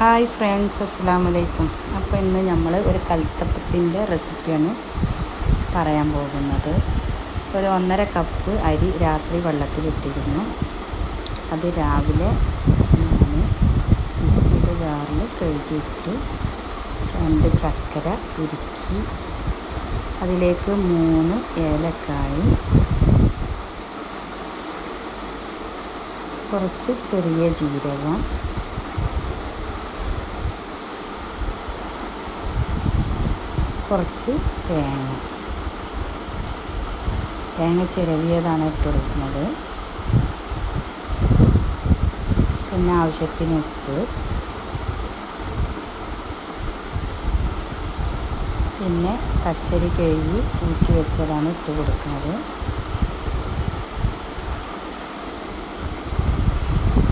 Hi friends അസ്സാം വലൈക്കും അപ്പോൾ ഇന്ന് നമ്മൾ ഒരു കൽത്തപ്പത്തിന്റെ റെസിപ്പിയാണ് പറയാൻ പോകുന്നത്. ഒരു ഒന്നര കപ്പ് അരി രാത്രി വെള്ളത്തിലിട്ടിരുന്നു അത് രാവിലെ ഞാൻ മിക്സിയുടെ ജാറിൽ കഴുകിയിട്ട് രണ്ട് ചക്കര ഉരുക്കി അതിലേക്ക് മൂന്ന് ഏലക്കായി കുറച്ച് ചെറിയ ജീരകം കുറച്ച് തേങ്ങ. തേങ്ങ ചിരവിയതാണ് ഇട്ട് കൊടുക്കുന്നത്. പിന്നെ ആവശ്യത്തിന് ഉപ്പ്. പിന്നെ പച്ചരി കഴുകി ഊറ്റി വെച്ചതാണ് ഇട്ട് കൊടുക്കുന്നത്.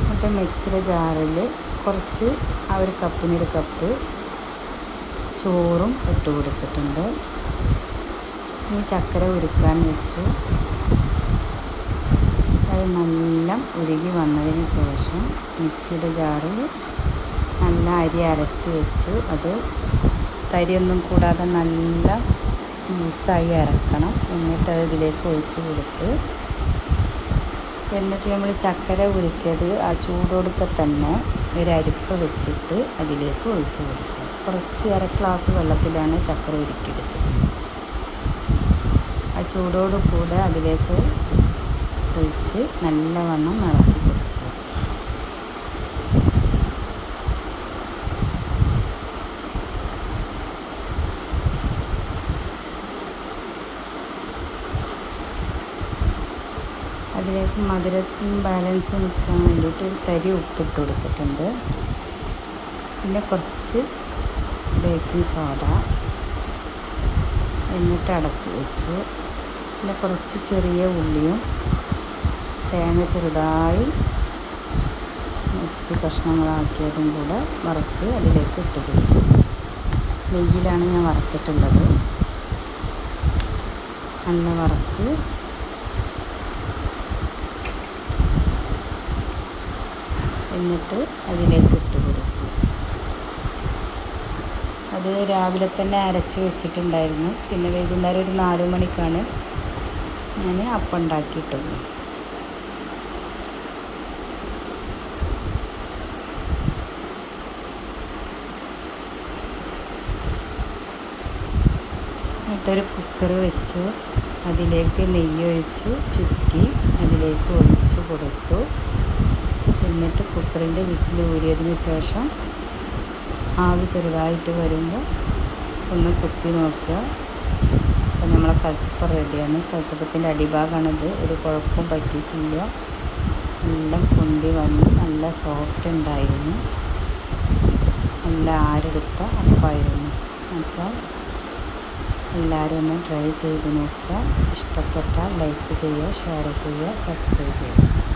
എന്നിട്ട് മിക്സിയുടെ ജാറിൽ കുറച്ച് ആ ഒരു കപ്പിനൊരു കപ്പ് ചോറും ഇട്ട് കൊടുത്തിട്ടുണ്ട്. ഇനി ചക്കര ഉരുക്കാൻ വെച്ചു. അത് നല്ല ഉരുകി വന്നതിന് ശേഷം മിക്സിയുടെ ജാറിൽ നല്ല അരി അരച്ച് വെച്ചു. അത് തരിയൊന്നും കൂടാതെ നല്ല മിക്സായി അരക്കണം. എന്നിട്ട് അത് ഇതിലേക്ക് ഒഴിച്ച് കൊടുത്ത് എന്നിട്ട് നമ്മൾ ചക്കര ഉരുക്കിയത് ആ ചൂടോടുക്കെ തന്നെ ഒരു അരിപ്പ വെച്ചിട്ട് അതിലേക്ക് ഒഴിച്ച് കൊടുക്കുക. കുറച്ച് അര ഗ്ലാസ് വെള്ളത്തിലാണ് ചക്കര ഉരുക്കിയെടുത്തത്. ആ ചൂടോടുകൂടെ അതിലേക്ക് ഒഴിച്ച് നല്ലവണ്ണം ഇളക്കി കൊടുക്കുക. അതിലേക്ക് മധുരത്തിന് ബാലൻസ് നിൽക്കാൻ വേണ്ടിയിട്ട് ഒരു തരി ഉപ്പിട്ട് കൊടുത്തിട്ടുണ്ട്. പിന്നെ കുറച്ച് ബേക്കിംഗ് സോഡ എന്നിട്ട് അടച്ച് വെച്ചു. പിന്നെ കുറച്ച് ചെറിയ ഉള്ളിയും തേങ്ങ ചെറുതായി മുറിച്ച് കഷ്ണങ്ങളാക്കിയതും കൂടെ വറുത്ത് അതിലേക്ക് ഇട്ട് കൊടുത്തു. നെയ്യിലാണ് ഞാൻ വറുത്തിട്ടുള്ളത്. നല്ല വറുത്ത് എന്നിട്ട് അതിലേക്ക് ഇട്ട് കൊടുത്തു അത് രാവിലെ തന്നെ അരച്ച് വെച്ചിട്ടുണ്ടായിരുന്നു. പിന്നെ വൈകുന്നേരം ഒരു നാല് മണിക്കാണ് ഞാൻ അപ്പം ഉണ്ടാക്കിയിട്ടുള്ളത്. എന്നിട്ടൊരു കുക്കർ വെച്ചു. അതിലേക്ക് നെയ്യ് ഒഴിച്ചു ചുറ്റി അതിലേക്ക് ഒഴിച്ചു കൊടുത്തു. എന്നിട്ട് കുക്കറിന്റെ വിസിൽ ഊരിയതിന് ശേഷം ആവി ചെറുതായിട്ട് വരുമ്പോൾ ഒന്ന് കുത്തി നോക്കുക. അപ്പം നമ്മളെ കൽത്തപ്പം റെഡിയാണ്. കൽത്തപ്പത്തിന്റെ അടിഭാഗമാണിത് ഒരു കുഴപ്പം പറ്റിയിട്ടില്ല. എല്ലാം പൊന്തി വന്ന്. നല്ല സോഫ്റ്റ് ഉണ്ടായിരുന്നു. നല്ല ആരെടുത്ത അപ്പമായിരുന്നു അപ്പോൾ എല്ലാവരും ഒന്ന് ട്രൈ ചെയ്ത് നോക്കുക. ഇഷ്ടപ്പെട്ടാൽ ലൈക്ക് ചെയ്യുക ഷെയർ ചെയ്യുക സബ്സ്ക്രൈബ് ചെയ്യുക.